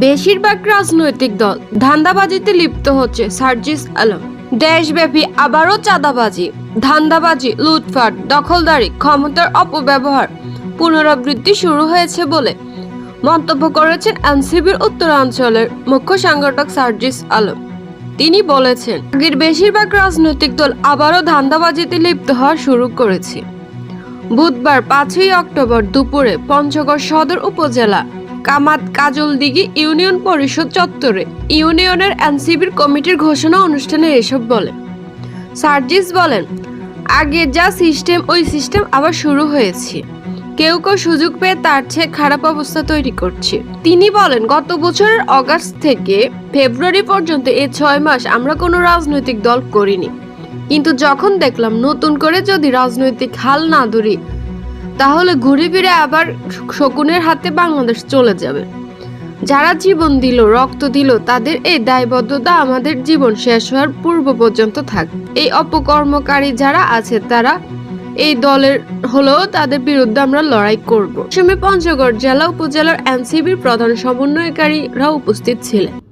বেশিরভাগ রাজনৈতিক দল ধান্দাবাজিতে লিপ্ত হচ্ছে সার্জিস আলম। দেশব্যাপী আবারও চাঁদাবাজি, ধান্দাবাজি লুটফাট দখলদারি, ক্ষমতার অপব্যবহার পুনরাবৃত্তি শুরু হয়েছে বলে মন্তব্য করেছেন এনসিবির উত্তরাঞ্চলের মুখ্য সংগঠক সার্জিস আলম। তিনি বলেছেন, আগের বেশিরভাগ রাজনৈতিক দল আবারও ধান্দাবাজিতে লিপ্ত হওয়া শুরু করেছে। বুধবার পাঁচই অক্টোবর দুপুরে পঞ্চগড় সদর উপজেলা কামাত কাজলদিঘি ইউনিয়ন পরিষদ চত্বরে। ইউনিয়নের এনসিবির কমিটির ঘোষণা অনুষ্ঠানে এসব বলে সার্জিস বলেন, আগে যা সিস্টেম, ওই সিস্টেম আবার শুরু হয়েছে। কেউ কেউ সুযোগ পেয়ে তার চেয়ে খারাপ অবস্থা তৈরি করছে। তিনি বলেন, গত বছরের অগাস্ট থেকে ফেব্রুয়ারি পর্যন্ত এই ছয় মাস আমরা কোনো রাজনৈতিক দল করিনি। কিন্তু যখন দেখলাম নতুন করে যদি রাজনৈতিক হাল না ধরি তাহলে ঘুরে ফিরে আবার শকুনের হাতে বাংলাদেশ চলে যাবে। যারা জীবন দিল, রক্ত দিল, তাদের এই দায়বদ্ধতা আমাদের জীবন শেষ হওয়ার পূর্ব পর্যন্ত থাক। এই অপকর্মকারী যারা আছে, তারা এই দলের হলেও তাদের বিরুদ্ধে আমরা লড়াই করব। সময় পঞ্চগড় জেলা উপজেলার এনসিবির প্রধান সমন্বয়কারীরা উপস্থিত ছিলেন।